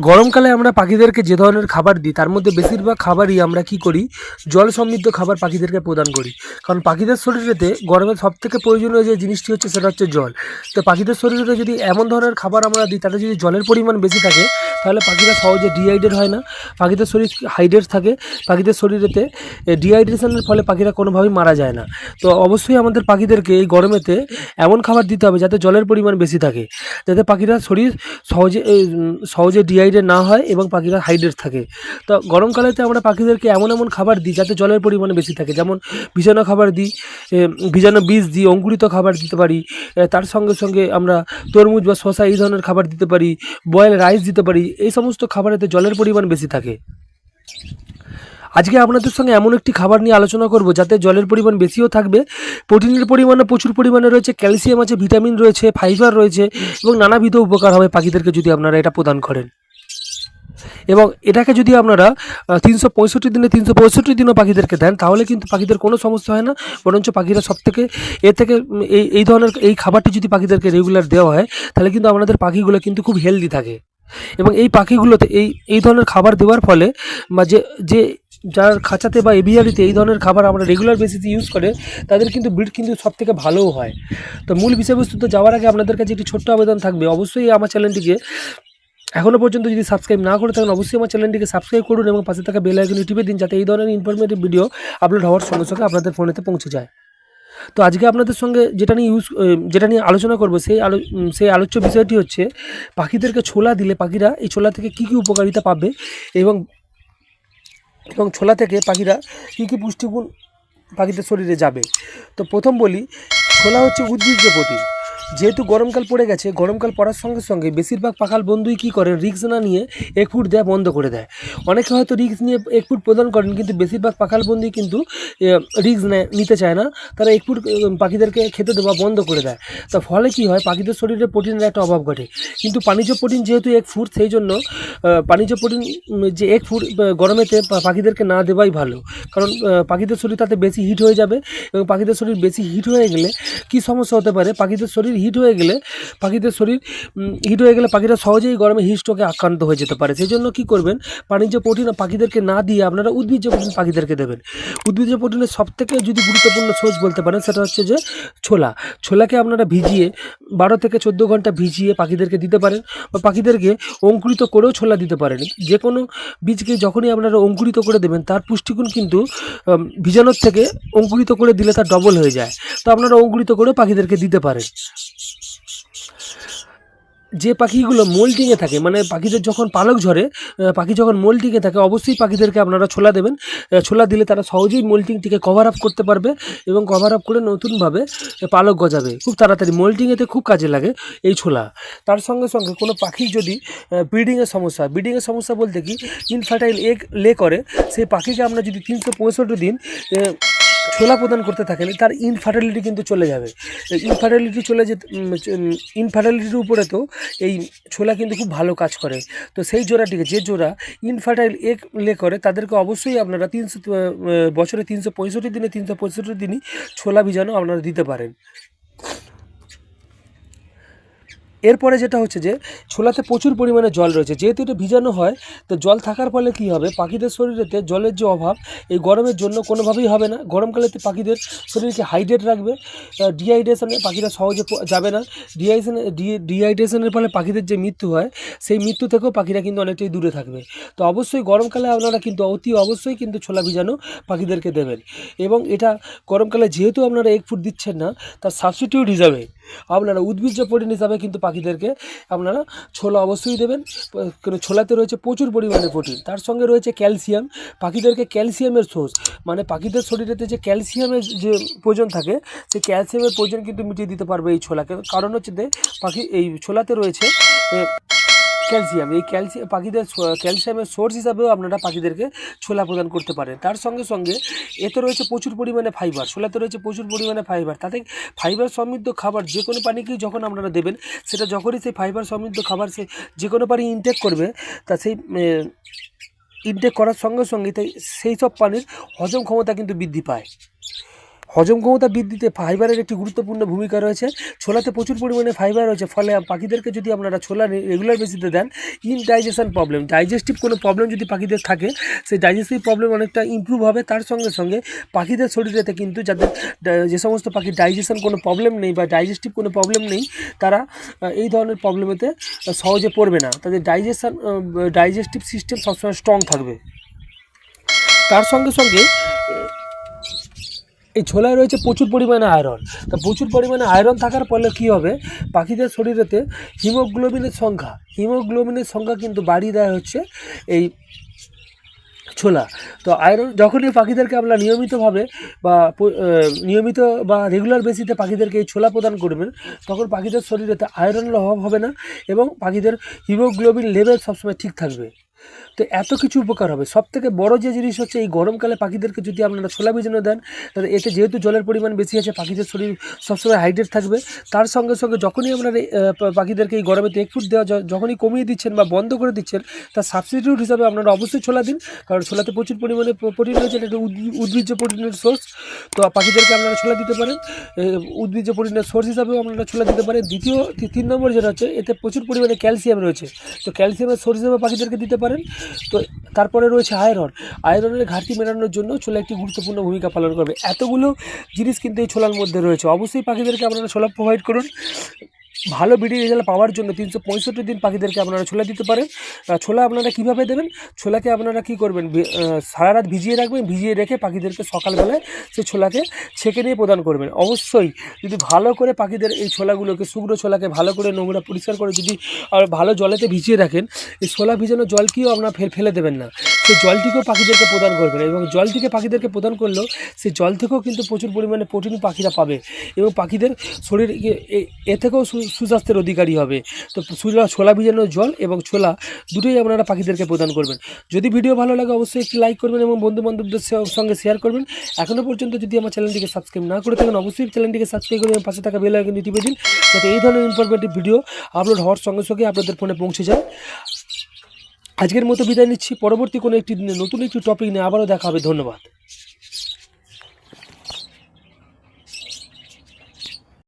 গরমকালে আমরা পাখিদেরকে যে ধরনের খাবার দিই, তার মধ্যে বেশিরভাগ খাবারই আমরা কি করি? জল সমৃদ্ধ খাবার পাখিদেরকে প্রদান করি। কারণ পাখিদের শরীরেতে গরমের সব থেকে প্রয়োজনীয় যে জিনিসটি হচ্ছে সেটা হচ্ছে জল। তো পাখিদের শরীরে যদি এমন ধরনের খাবার আমরা দিই, তাতে যদি জলের পরিমাণ বেশি থাকে, তাহলে পাখিরা সহজে ডিহাইড্রেট হয় না। পাখিদের শরীর হাইড্রেট থাকে। পাখিদের শরীরেতে ডিহাইড্রেশনের ফলে পাখিরা কোনোভাবেই মারা যায় না। তো অবশ্যই আমাদের পাখিদেরকে এই গরমেতে এমন খাবার দিতে হবে যাতে জলের পরিমাণ বেশি থাকে। যাতে পাখিরা শরীর সহজে সহজে সহজে ডিহাইড্রেট না হয় এবং পাখিরা হাইড্রেট থাকে। তো গরমকালেতে আমরা পাখিদেরকে এমন এমন খাবার দিই যাতে জলের পরিমাণ বেশি থাকে। যেমন ভিজানো খাবার দিই ভিজানো বীজ দিই, অঙ্কুরিত খাবার দিতে পারি তার সঙ্গে সঙ্গে আমরা তরমুজ বা শসা এই ধরনের খাবার দিতে পারি, বয়েল রাইস দিতে পারি, এই সমস্ত খাবারেতে জলের পরিমাণ বেশি থাকে। আজকে আপনাদের সঙ্গে এমন একটি খাবার নিয়ে আলোচনা করব যাতে জলের পরিমাণ বেশিও থাকবে, প্রোটিনের পরিমাণও প্রচুর পরিমাণে রয়েছে, ক্যালসিয়াম আছে, ভিটামিন রয়েছে, ফাইবার রয়েছে এবং নানাবিধ উপকার হবে পাখিদেরকে যদি আপনারা এটা প্রদান করেন। এবং এটাকে যদি আপনারা তিনশো পঁয়ষট্টি দিনে তিনশো পঁয়ষট্টি দিনও পাখিদেরকে দেন, তাহলে কিন্তু পাখিদের কোনো সমস্যা হয় না। বরঞ্চ পাখিরা সব থেকে এর থেকে এই এই ধরনের, এই খাবারটি যদি পাখিদেরকে রেগুলার দেওয়া হয়, তাহলে কিন্তু আপনাদের পাখিগুলো কিন্তু খুব হেলদি থাকে। এবং এই পাখিগুলোতে, এই এই ধরনের খাবার দেওয়ার ফলে, বা যে যে যার খাঁচাতে বা এভিয়ারিতে এই ধরনের খাবার আমরা রেগুলার বেসিসে ইউজ করে, তাদের কিন্তু ব্রিড কিন্তু সব থেকে ভালোও হয়। তো মূল বিষয়বস্তুতে যাওয়ার আগে আপনাদের কাছে একটি ছোট্ট আবেদন থাকবে। অবশ্যই আমার চ্যানেলটিকে এখনও পর্যন্ত যদি সাবস্ক্রাইব না করে থাকেন, অবশ্যই আমার চ্যানেলটিকে সাবস্ক্রাইব করুন এবং পাশে থাকা বেল আইকনে টিপে দিন যাতে এই ধরনের ইনফরমেটিভ ভিডিও আপলোড হওয়ার সঙ্গে সঙ্গে আপনাদের ফোনেতে পৌঁছে যায়। তো আজকে আপনাদের সঙ্গে যেটা নিয়ে ইউজ যেটা নিয়ে আলোচনা করব, সেই আলো সেই আলোচ্য বিষয়টি হচ্ছে পাখিদেরকে ছোলা দিলে পাখিরা, এই ছোলা থেকে কী কী উপকারিতা পাবে এবং এবং ছোলা থেকে পাখিরা কী কী পুষ্টিগুণ পাখিদের শরীরে যাবে। তো প্রথম বলি, ছোলা হচ্ছে উদ্ভিজ্জ প্রোটিন। যেহেতু গরমকাল পড়ে গেছে, গরমকাল পড়ার সঙ্গে সঙ্গে বেশিরভাগ পাখাল বন্ধুই কী করেন? রিক্স না নিয়ে এক ফুট দেওয়া বন্ধ করে দেয়। অনেকে হয়তো রিক্স নিয়ে এক ফুট প্রদান করেন, কিন্তু বেশিরভাগ পাখাল বন্ধুই কিন্তু রিক্স নিতে চায় না। তারা এক ফুট পাখিদেরকে খেতে দেওয়া বন্ধ করে দেয়। তো ফলে কি হয়? পাখিদের শরীরে প্রোটিনের একটা অভাব ঘটে। কিন্তু পানিজ প্রোটিন যেহেতু এক ফুট, সেই জন্য পানিজ প্রোটিন যে এক ফুট গরমেতে পাখিদেরকে না দেওয়াই ভালো। কারণ পাখিদের শরীর তাতে বেশি হিট হয়ে যাবে এবং পাখিদের শরীর বেশি হিট হয়ে গেলে কী সমস্যা হতে পারে? পাখিদের শরীর হিট হয়ে গেলে পাখিদের শরীর হিট হয়ে গেলে পাখিরা সহজেই গরমে হিটস্ট্রোকে আক্রান্ত হয়ে যেতে পারে। সেই জন্য কী করবেন? বাণিজ্য প্রোটিন পাখিদেরকে না দিয়ে আপনারা উদ্ভিজ্জ প্রোটিন পাখিদেরকে দেবেন। উদ্ভিজ্জ প্রোটিনের সবথেকে যদি গুরুত্বপূর্ণ সোর্স বলতে পারেন, সেটা হচ্ছে যে ছোলা। ছোলাকে আপনারা ভিজিয়ে বারো থেকে চোদ্দ ঘণ্টা ভিজিয়ে পাখিদেরকে দিতে পারেন বা পাখিদেরকে অঙ্কুরিত করেও ছোলা দিতে পারেন। যে কোনো বীজকে যখনই আপনারা অঙ্কুরিত করে দেবেন, তার পুষ্টিগুণ কিন্তু ভিজানোর থেকে অঙ্কুরিত করে দিলে তার ডবল হয়ে যায়। তো আপনারা অঙ্কুরিত করেও পাখিদেরকে দিতে পারেন। যে পাখিগুলো মোল্টিংয়ে থাকে মানে পাখিদের যখন পালক ঝরে পাখি যখন মোল্টিংয়ে থাকে, অবশ্যই পাখিদেরকে আপনারা ছোলা দেবেন। ছোলা দিলে তারা সহজেই মোল্টিংটিকে কভার আপ করতে পারবে এবং কভার আপ করে নতুনভাবে পালক গজাবে। খুব তাড়াতাড়ি, মোল্টিংয়েতে খুব কাজে লাগে এই ছোলা। তার সঙ্গে সঙ্গে কোনো পাখির যদি ব্রিডিংয়ের সমস্যা ব্রিডিংয়ের সমস্যা বলতে কি ইনফার্টাইল এগ লে করে, সেই পাখিকে আমরা যদি তিনশো পঁয়ষট্টি দিন ছোলা প্রদান করতে থাকেন, তার ইনফার্টিলিটি কিন্তু চলে যাবে। ইনফার্টিলিটি চলে যে ইনফার্টিলিটির উপরে তো এই ছোলা কিন্তু খুব ভালো কাজ করে। তো সেই জোড়াটিকে, যে জোড়া ইনফার্টাইল এক লে করে, তাদেরকে অবশ্যই আপনারা তিনশো বছরে তিনশো পঁয়ষট্টি দিনে তিনশো পঁয়ষট্টি দিনই ছোলা বীজাণু আপনারা দিতে পারেন। এরপরে যেটা হচ্ছে যে ছোলাতে প্রচুর পরিমাণে জল রয়েছে। যেহেতু এটা ভিজানো হয়, তো জল থাকার ফলে কী হবে? পাখিদের শরীরেতে জলের যে অভাব, এই গরমের জন্য কোনোভাবেই হবে না। গরমকালেতে পাখিদের শরীরকে হাইড্রেট রাখবে। ডিহাইড্রেশনে পাখিরা সহজে যাবে না। ডিহাইড্রেশনে ডিহাইড্রেশনের ফলে পাখিদের যে মৃত্যু হয়, সেই মৃত্যু থেকেও পাখিরা কিন্তু অনেকটাই দূরে থাকবে। তো অবশ্যই গরমকালে আপনারা কিন্তু অতি অবশ্যই কিন্তু ছোলা ভিজানো পাখিদেরকে দেবেন। এবং এটা গরমকালে যেহেতু আপনারা এক ফুট দিচ্ছেন না, তার সাবস্টিটিউট হিসাবে আপনারা উদ্ভিজ্জ প্রোটিন হিসাবে কিন্তু পাখিদেরকে আপনারা ছোলা অবশ্যই দেবেন কারণ ছোলাতে রয়েছে প্রচুর পরিমাণে প্রোটিন, তার সঙ্গে রয়েছে ক্যালসিয়াম, পাখিদেরকে ক্যালসিয়ামের সোর্স মানে পাখিদের শরীরেতে যে ক্যালসিয়ামের যে প্রয়োজন থাকে, সেই ক্যালসিয়ামের প্রয়োজন কিন্তু মিটিয়ে দিতে পারবে এই ছোলাকে, কারণ হচ্ছে যে পাখি এই ছোলাতে রয়েছে ক্যালসিয়াম এই ক্যালসিয়াম পাখিদের ক্যালসিয়ামের সোর্স হিসাবেও আপনারা পাখিদেরকে ছোলা প্রদান করতে পারেন। তার সঙ্গে সঙ্গে এতে রয়েছে প্রচুর পরিমাণে ফাইবার ছোলাতে রয়েছে প্রচুর পরিমাণে ফাইবার তাতে ফাইবার সমৃদ্ধ খাবার যে কোনো পানিকেই যখন আপনারা দেবেন, সেটা যখনই সেই ফাইবার সমৃদ্ধ খাবার সে যে কোনো পানি ইনটেক করবে, তা সেই ইনটেক করার সঙ্গে সঙ্গে তাই সেই সব পানির হজম ক্ষমতা কিন্তু বৃদ্ধি পায়। হজম ক্ষমতা বৃদ্ধিতে ফাইবারের একটি গুরুত্বপূর্ণ ভূমিকা রয়েছে। ছোলাতে প্রচুর পরিমাণে ফাইবার রয়েছে, ফলে পাখিদেরকে যদি আপনারা ছোলা রেগুলার বেসিসে দেন ইনডাইজেশন প্রবলেম ডাইজেস্টিভ কোনো প্রবলেম যদি পাখিদের থাকে, সেই ডাইজেস্টিভ প্রবলেম অনেকটা ইমপ্রুভ হবে। তার সঙ্গে সঙ্গে পাখিদের শরীরেতে কিন্তু যাদের যে সমস্ত পাখির ডাইজেশন কোনো প্রবলেম নেই বা ডাইজেস্টিভ কোনো প্রবলেম নেই, তারা এই ধরনের প্রবলেমেতে সহজে পড়বে না। তাদের ডাইজেশন ডাইজেস্টিভ সিস্টেম সবসময় স্ট্রং থাকবে। তার সঙ্গে সঙ্গে এই ছোলায় রয়েছে প্রচুর পরিমাণে আয়রন তা প্রচুর পরিমাণে আয়রন থাকার ফলে কী হবে? পাখিদের শরীরেতে হিমোগ্লোবিনের সংখ্যা হিমোগ্লোবিনের সংখ্যা কিন্তু বাড়িয়ে দেওয়া হচ্ছে এই ছোলা। তো আয়রন যখনই পাখিদেরকে আমরা নিয়মিতভাবে বা নিয়মিত বা রেগুলার বেসিতে পাখিদেরকে এই ছোলা প্রদান করবেন, তখন পাখিদের শরীরেতে আয়রনের অভাব হবে না এবং পাখিদের হিমোগ্লোবিন লেভেল সবসময় ঠিক থাকবে। তো এত কিছু উপকার হবে। সব থেকে বড় যে জিনিস হচ্ছে, এই গরমকালে পাখিদেরকে যদি আপনারা ছোলা ভিজানো দেন, তাহলে এতে যেহেতু জলের পরিমাণ বেশি আছে, পাখিদের শরীর সবসময় হাইড্রেট থাকবে। তার সঙ্গে সঙ্গে যখনই আপনারা পাখিদেরকে এই গরমে এক ফুট দেওয়া যখনই কমিয়ে দিচ্ছেন বা বন্ধ করে দিচ্ছেন, তার সাবস্টিটিউট হিসাবে আপনারা অবশ্যই ছোলা দিন। কারণ ছোলাতে প্রচুর পরিমাণে প্র- প্রোটিন রয়েছে, এটা উদ্ভিজ্জ প্রোটিনের সোর্স তো পাখিদেরকে আপনারা ছোলা দিতে পারেন। উদ্ভিজ্জ প্রোটিনের সোর্স হিসাবেও আপনারা ছোলা দিতে পারেন। দ্বিতীয় তিন নম্বর যেটা হচ্ছে, এতে প্রচুর পরিমাণে ক্যালসিয়াম রয়েছে। তো ক্যালসিয়ামের সোর্স হিসাবে পাখিদেরকে দিতে পারেন। তো তারপরে রয়েছে আয়রন। আয়রনের ঘাটতি মেটানোর জন্য ছোলা একটি গুরুত্বপূর্ণ ভূমিকা পালন করবে। এতগুলো জিনিস কিন্তু এই ছোলার মধ্যে রয়েছে। অবশ্যই পাখিদেরকে আপনারা ছোলা প্রোভাইড করুন। ভালো বিডি রেজাল্ট পাওয়ার জন্য তিনশো পঁয়ষট্টি দিন পাখিদেরকে আপনারা ছোলা দিতে পারেন। ছোলা আপনারা কীভাবে দেবেন? ছোলাকে আপনারা কী করবেন? সারা রাত ভিজিয়ে রাখবেন, ভিজিয়ে রেখে পাখিদেরকে সকালবেলায় সেই ছোলাকে ছেঁকে নিয়ে প্রদান করবেন। অবশ্যই যদি ভালো করে পাখিদের এই ছোলাগুলোকে, শুকনো ছোলাকে ভালো করে নোংরা পরিষ্কার করে যদি আর ভালো জলেতে ভিজিয়ে রাখেন, এই ছোলা ভিজানো জল কিও আপনারা ফেলে দেবেন না। সেই জলটিকেও পাখিদেরকে প্রদান করবেন এবং জলটিকে পাখিদেরকে প্রদান করলেও সেই জল থেকেও কিন্তু প্রচুর পরিমাণে প্রোটিন পাখিরা পাবে। এবং পাখিদের শরীর এ- থেকেও সুস্বাস্থ্যের অধিকারী হবে। তো ছোলা ছোলা ভিজানো জল এবং ছোলা দুটোই আপনারা পাখিদেরকে প্রদান করবেন। যদি ভিডিও ভালো লাগে, অবশ্যই একটি লাইক করবেন এবং বন্ধু বান্ধবদের সঙ্গে শেয়ার করবেন। এখনও পর্যন্ত যদি আমার চ্যানেলটিকে সাবস্ক্রাইব না করে থাকেন, অবশ্যই চ্যানেলটিকে সাবস্ক্রাইব করে পাশে থাকা বেল আইকনটি টিপে দিন। যাতে এই ধরনের ইনফরমেটিভ ভিডিও আপলোড হওয়ার সঙ্গে সঙ্গে আপনাদের ফোনে পৌঁছে যায়। আজকের মতো বিদায় নিচ্ছি। পরবর্তী কোনো একটি নতুন একটি টপিক নিয়ে আবারও দেখা হবে। ধন্যবাদ।